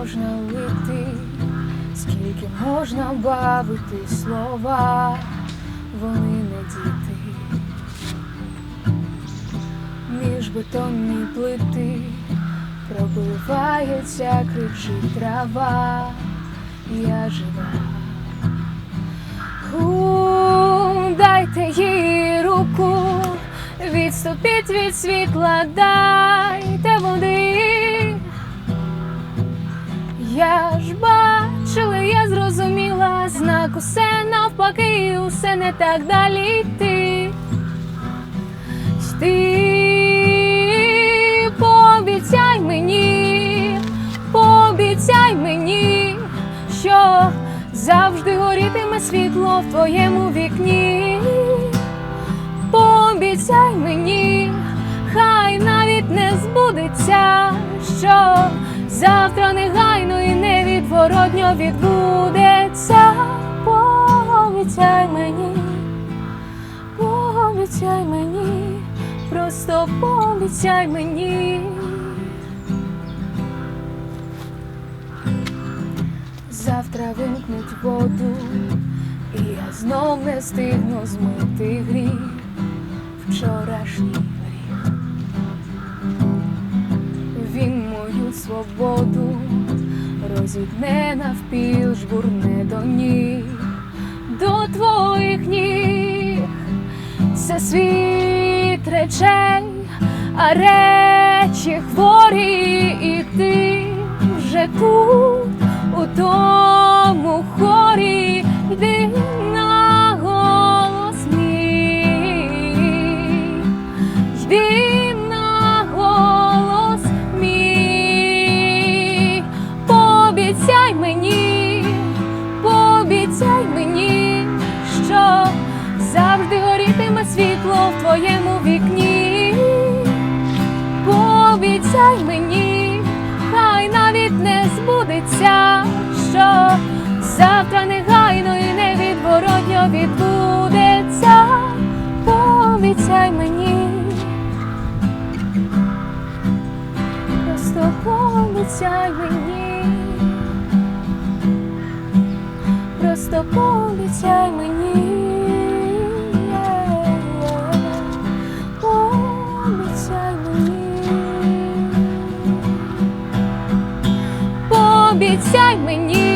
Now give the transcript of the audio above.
можна лити, скільки можна бавити слова, вони не діти. Між бетонні плити пробивається, кричить трава, я жива. У, дайте їй руку, відступіть від світла, дайте води. Усе навпаки, усе не так далі йти. Йти, пообіцяй мені, пообіцяй мені, що завжди горітиме світло в твоєму вікні. Пообіцяй мені, хай навіть не збудеться, що завтра негайно і невідворотньо відбудеться. Просто пообіцяй мені. Завтра вимкнуть воду, і я знов не встигну змити гріх, вчорашній гріх. Він мою свободу розітне навпіл, жбурне до ніг, до твоїх ніг. Це світ речей, а речі хворі, і ти вже тут, у тому хорі, йди на голос мій, Пообіцяй мені, хай навіть не збудеться, що завтра негайно і невідворотньо відбудеться. Пообіцяй мені, просто пообіцяй мені, просто пообіцяй мені. Пообіцяй мені, пообіцяй мені,